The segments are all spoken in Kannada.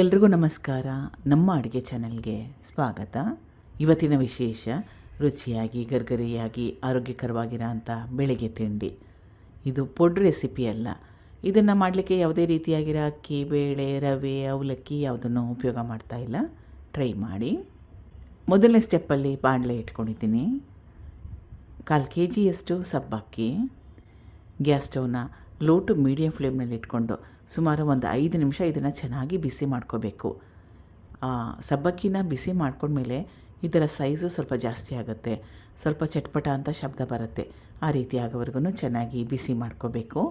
ಎಲ್ರಿಗೂ ನಮಸ್ಕಾರ. ನಮ್ಮ ಅಡುಗೆ ಚಾನಲ್ಗೆ ಸ್ವಾಗತ. ಇವತ್ತಿನ ವಿಶೇಷ, ರುಚಿಯಾಗಿ, ಗರ್ಗರಿಯಾಗಿ, ಆರೋಗ್ಯಕರವಾಗಿರೋ ಅಂಥ ಬೆಳಿಗ್ಗೆ ತಿಂಡಿ. ಇದು ಪೊಡ್ ರೆಸಿಪಿ ಅಲ್ಲ. ಇದನ್ನು ಮಾಡಲಿಕ್ಕೆ ಯಾವುದೇ ರೀತಿಯಾಗಿರೋ ಅಕ್ಕಿ ಬೇಳೆ, ರವೆ, ಅವಲಕ್ಕಿ ಯಾವುದನ್ನು ಉಪಯೋಗ ಮಾಡ್ತಾ ಇಲ್ಲ. ಟ್ರೈ ಮಾಡಿ. ಮೊದಲನೇ ಸ್ಟೆಪ್ಪಲ್ಲಿ ಬಾಣಲೆ ಇಟ್ಕೊಂಡಿದ್ದೀನಿ. ಕಾಲು ಕೆ ಜಿಯಷ್ಟು ಸಬ್ಬಕ್ಕಿ, ಗ್ಯಾಸ್ ಸ್ಟವ್ನ ಲೋ ಟು ಮೀಡಿಯಮ್ ಫ್ಲೇಮ್ನಲ್ಲಿ ಇಟ್ಕೊಂಡು ಸುಮಾರು ಒಂದು ಐದು ನಿಮಿಷ ಇದನ್ನು ಚೆನ್ನಾಗಿ ಬಿಸಿ ಮಾಡ್ಕೋಬೇಕು. ಸಬ್ಬಕ್ಕಿನ ಬಿಸಿ ಮಾಡ್ಕೊಂಡ್ಮೇಲೆ ಇದರ ಸೈಜು ಸ್ವಲ್ಪ ಜಾಸ್ತಿ ಆಗುತ್ತೆ. ಸ್ವಲ್ಪ ಚಟ್ಪಟ ಅಂತ ಶಬ್ದ ಬರುತ್ತೆ. ಆ ರೀತಿ ಆಗೋವರೆಗೂ ಚೆನ್ನಾಗಿ ಬಿಸಿ ಮಾಡ್ಕೋಬೇಕು.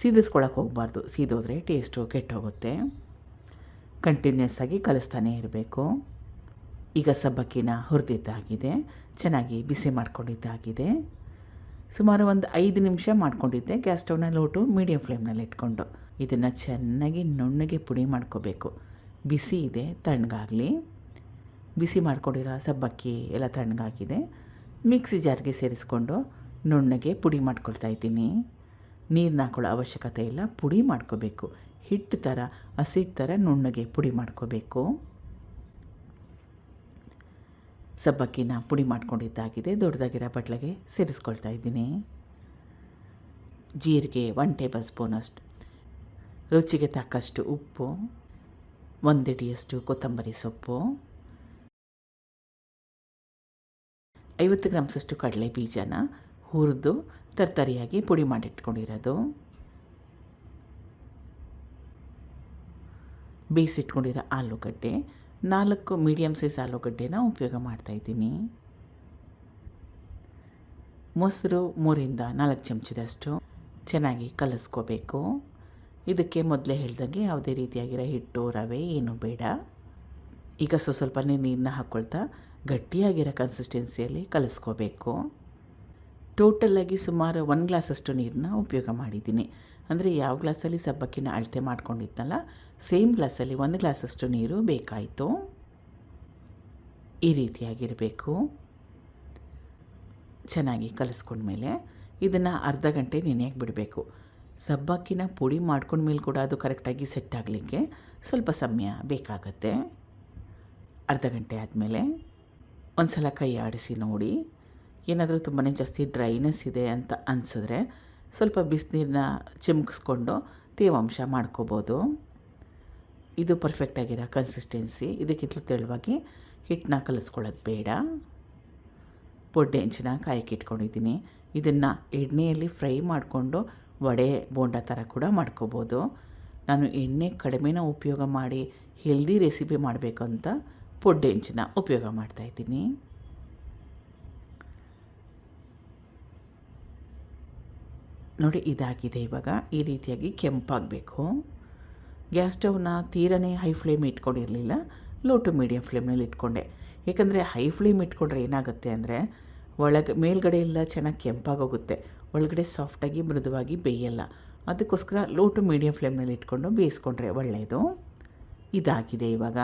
ಸೀದಿಸ್ಕೊಳಕ್ಕೆ ಹೋಗಬಾರ್ದು. ಸೀದೋದ್ರೆ ಟೇಸ್ಟು ಕೆಟ್ಟೋಗುತ್ತೆ. ಕಂಟಿನ್ಯೂಸ್ ಆಗಿ ಕಲಿಸ್ತಾನೇ ಇರಬೇಕು. ಈಗ ಸಬ್ಬಕ್ಕಿನ ಹುರಿದಿದ್ದಾಗಿದೆ. ಚೆನ್ನಾಗಿ ಬಿಸಿ ಮಾಡ್ಕೊಂಡಿದ್ದಾಗಿದೆ. ಸುಮಾರು ಒಂದು ಐದು ನಿಮಿಷ ಮಾಡ್ಕೊಂಡಿದ್ದೆ ಗ್ಯಾಸ್ ಸ್ಟವ್ನ ಲೋಟು ಮೀಡಿಯಂ ಫ್ಲೇಮ್ನಲ್ಲಿ ಇಟ್ಕೊಂಡು. ಇದನ್ನು ಚೆನ್ನಾಗಿ ನುಣ್ಣಗೆ ಪುಡಿ ಮಾಡ್ಕೋಬೇಕು. ಬಿಸಿ ಇದೆ, ತಣ್ಣಗಾಗಲಿ. ಬಿಸಿ ಮಾಡ್ಕೊಂಡಿರೋ ಸಬ್ಬಕ್ಕಿ ಎಲ್ಲ ತಣ್ಣಗಾಗಿದೆ. ಮಿಕ್ಸಿ ಜಾರ್ಗೆ ಸೇರಿಸ್ಕೊಂಡು ನುಣ್ಣಗೆ ಪುಡಿ ಮಾಡ್ಕೊಳ್ತಾ ಇದ್ದೀನಿ. ನೀರನ್ನ ಹಾಕೊಳ್ಳೋ ಅವಶ್ಯಕತೆ ಇಲ್ಲ, ಪುಡಿ ಮಾಡ್ಕೋಬೇಕು. ಹಿಟ್ಟು ಥರ ಹಸಿಟ್ಟು ಥರ ನುಣ್ಣಗೆ ಪುಡಿ ಮಾಡ್ಕೋಬೇಕು. ಸಬ್ಬಕ್ಕಿನ ಪುಡಿ ಮಾಡ್ಕೊಂಡಿದ್ದಾಗಿದೆ. ದೊಡ್ಡದಾಗಿರೋ ಬಟ್ಲಿಗೆ ಸೇರಿಸ್ಕೊಳ್ತಾ ಇದ್ದೀನಿ. ಜೀರಿಗೆ ಒನ್ ಟೇಬಲ್ ಸ್ಪೂನಷ್ಟು ರುಚಿಗೆ ತಕ್ಕಷ್ಟು ಉಪ್ಪು ಒಂದಿಡಿಯಷ್ಟು ಕೊತ್ತಂಬರಿ ಸೊಪ್ಪು, ಐವತ್ತು ಗ್ರಾಮ್ಸಷ್ಟು ಕಡಲೆ ಬೀಜನ ಹುರಿದು ತರ್ತರಿಯಾಗಿ ಪುಡಿ ಮಾಡಿಟ್ಕೊಂಡಿರೋದು. ಬೇಯಿಸಿಟ್ಕೊಂಡಿರೋ ಆಲೂಗಡ್ಡೆ ನಾಲ್ಕು ಮೀಡಿಯಮ್ ಸೈಜ್ ಆಲೂಗಡ್ಡೆನ ಉಪಯೋಗ ಮಾಡ್ತಾಯಿದ್ದೀನಿ ಮೊಸರು ಮೂರಿಂದ ನಾಲ್ಕು ಚಮಚದಷ್ಟು ಚೆನ್ನಾಗಿ ಕಲಿಸ್ಕೋಬೇಕು. ಇದಕ್ಕೆ ಮೊದಲೇ ಹೇಳ್ದಂಗೆ ಯಾವುದೇ ರೀತಿಯಾಗಿರೋ ಹಿಟ್ಟು, ರವೆ ಏನು ಬೇಡ. ಈಗ ಸ್ವಲ್ಪ ನೀರನ್ನ ಹಾಕ್ಕೊಳ್ತಾ ಗಟ್ಟಿಯಾಗಿರೋ ಕನ್ಸಿಸ್ಟೆನ್ಸಿಯಲ್ಲಿ ಕಲಿಸ್ಕೋಬೇಕು. ಟೋಟಲಾಗಿ ಸುಮಾರು ಒಂದು ಗ್ಲಾಸಷ್ಟು ನೀರನ್ನ ಉಪಯೋಗ ಮಾಡಿದ್ದೀನಿ. ಅಂದರೆ ಯಾವ ಗ್ಲಾಸಲ್ಲಿ ಸಬ್ಬಕ್ಕಿನ ಅಳತೆ ಮಾಡ್ಕೊಂಡಿದ್ನಲ್ಲ ಸೇಮ್ ಗ್ಲಾಸಲ್ಲಿ ಒಂದು ಗ್ಲಾಸಷ್ಟು ನೀರು ಬೇಕಾಯಿತು. ಈ ರೀತಿಯಾಗಿರಬೇಕು. ಚೆನ್ನಾಗಿ ಕಲಿಸ್ಕೊಂಡ್ಮೇಲೆ ಇದನ್ನು ಅರ್ಧ ಗಂಟೆ ನೆನೆಯಾಗಿ ಬಿಡಬೇಕು. ಸಬ್ಬಕ್ಕಿನ ಪುಡಿ ಮಾಡ್ಕೊಂಡ್ಮೇಲೆ ಕೂಡ ಅದು ಕರೆಕ್ಟಾಗಿ ಸೆಟ್ ಆಗಲಿಕ್ಕೆ ಸ್ವಲ್ಪ ಸಮಯ ಬೇಕಾಗತ್ತೆ. ಅರ್ಧ ಗಂಟೆ ಆದಮೇಲೆ ಒಂದು ಸಲ ಕೈ ಆಡಿಸಿ ನೋಡಿ. ಏನಾದರೂ ತುಂಬಾ ಜಾಸ್ತಿ ಡ್ರೈನೆಸ್ ಇದೆ ಅಂತ ಅನಿಸಿದ್ರೆ ಸ್ವಲ್ಪ ಬಿಸಿನೀರನ್ನ ಚಿಮ್ಕಿಸ್ಕೊಂಡು ತೇವಾಂಶ ಮಾಡ್ಕೋಬೋದು. ಇದು ಪರ್ಫೆಕ್ಟಾಗಿರೋ ಕನ್ಸಿಸ್ಟೆನ್ಸಿ ಇದಕ್ಕಿಂತಲೂ ತೆಳುವಾಗಿ ಹಿಟ್ಟನ್ನ ಕಲಿಸ್ಕೊಳ್ಳೋದು ಬೇಡ. ಪೊಡ್ಡೆ ಹೆಂಚಿನ ಕಾಯಕ್ಕೆ ಇಟ್ಕೊಂಡಿದ್ದೀನಿ. ಇದನ್ನು ಎಣ್ಣೆಯಲ್ಲಿ ಫ್ರೈ ಮಾಡಿಕೊಂಡು ವಡೆ, ಬೋಂಡ ಥರ ಕೂಡ ಮಾಡ್ಕೋಬೋದು. ನಾನು ಎಣ್ಣೆ ಕಡಿಮೆನ ಉಪಯೋಗ ಮಾಡಿ ಹೆಲ್ದಿ ರೆಸಿಪಿ ಮಾಡಬೇಕು ಅಂತ ಪೊಡ್ಡೆ ಹೆಂಚಿನ ಉಪಯೋಗ ಮಾಡ್ತಾಯಿದ್ದೀನಿ ನೋಡಿ, ಇದಾಗಿದೆ. ಇವಾಗ ಈ ರೀತಿಯಾಗಿ ಕೆಂಪಾಗಬೇಕು. ಗ್ಯಾಸ್ ಸ್ಟವ್ನ ತೀರನೇ ಹೈ ಫ್ಲೇಮ್ ಇಟ್ಕೊಂಡಿರಲಿಲ್ಲ. ಲೋ ಟು ಮೀಡಿಯಮ್ ಫ್ಲೇಮ್ನಲ್ಲಿ ಇಟ್ಕೊಂಡೆ. ಏಕೆಂದರೆ ಹೈ ಫ್ಲೇಮ್ ಇಟ್ಕೊಂಡ್ರೆ ಏನಾಗುತ್ತೆ ಅಂದರೆ, ಒಳಗೆ ಮೇಲ್ಗಡೆ ಎಲ್ಲ ಚೆನ್ನಾಗಿ ಕೆಂಪಾಗೋಗುತ್ತೆ. ಒಳಗಡೆ ಸಾಫ್ಟಾಗಿ ಮೃದುವಾಗಿ ಬೇಯಲ್ಲ. ಅದಕ್ಕೋಸ್ಕರ ಲೋ ಟು ಮೀಡಿಯಮ್ ಫ್ಲೇಮ್ನಲ್ಲಿ ಇಟ್ಕೊಂಡು ಬೇಯಿಸ್ಕೊಂಡ್ರೆ ಒಳ್ಳೆಯದು. ಇದಾಗಿದೆ ಇವಾಗ.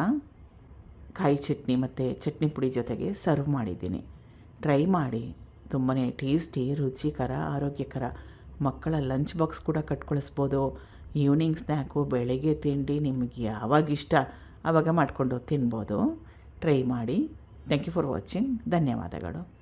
ಕಾಯಿ ಚಟ್ನಿ ಮತ್ತು ಚಟ್ನಿ ಪುಡಿ ಜೊತೆಗೆ ಸರ್ವ್ ಮಾಡಿದ್ದೀನಿ. ಟ್ರೈ ಮಾಡಿ. ತುಂಬಾ ಟೇಸ್ಟಿ, ರುಚಿಕರ, ಆರೋಗ್ಯಕರ ಮಕ್ಕಳ ಲಂಚ್ ಬಾಕ್ಸ್ ಕೂಡ ಕಟ್ಕೊಳಿಸ್ಬೋದು. ಈವ್ನಿಂಗ್ ಸ್ನ್ಯಾಕು ಬೆಳಗ್ಗೆ ತಿಂಡಿ ನಿಮಗೆ ಯಾವಾಗ ಇಷ್ಟ ಆವಾಗ ಮಾಡಿಕೊಂಡು ತಿನ್ಬೋದು. ಟ್ರೈ ಮಾಡಿ. ಥ್ಯಾಂಕ್ ಯು ಫಾರ್ ವಾಚಿಂಗ್ ಧನ್ಯವಾದಗಳು.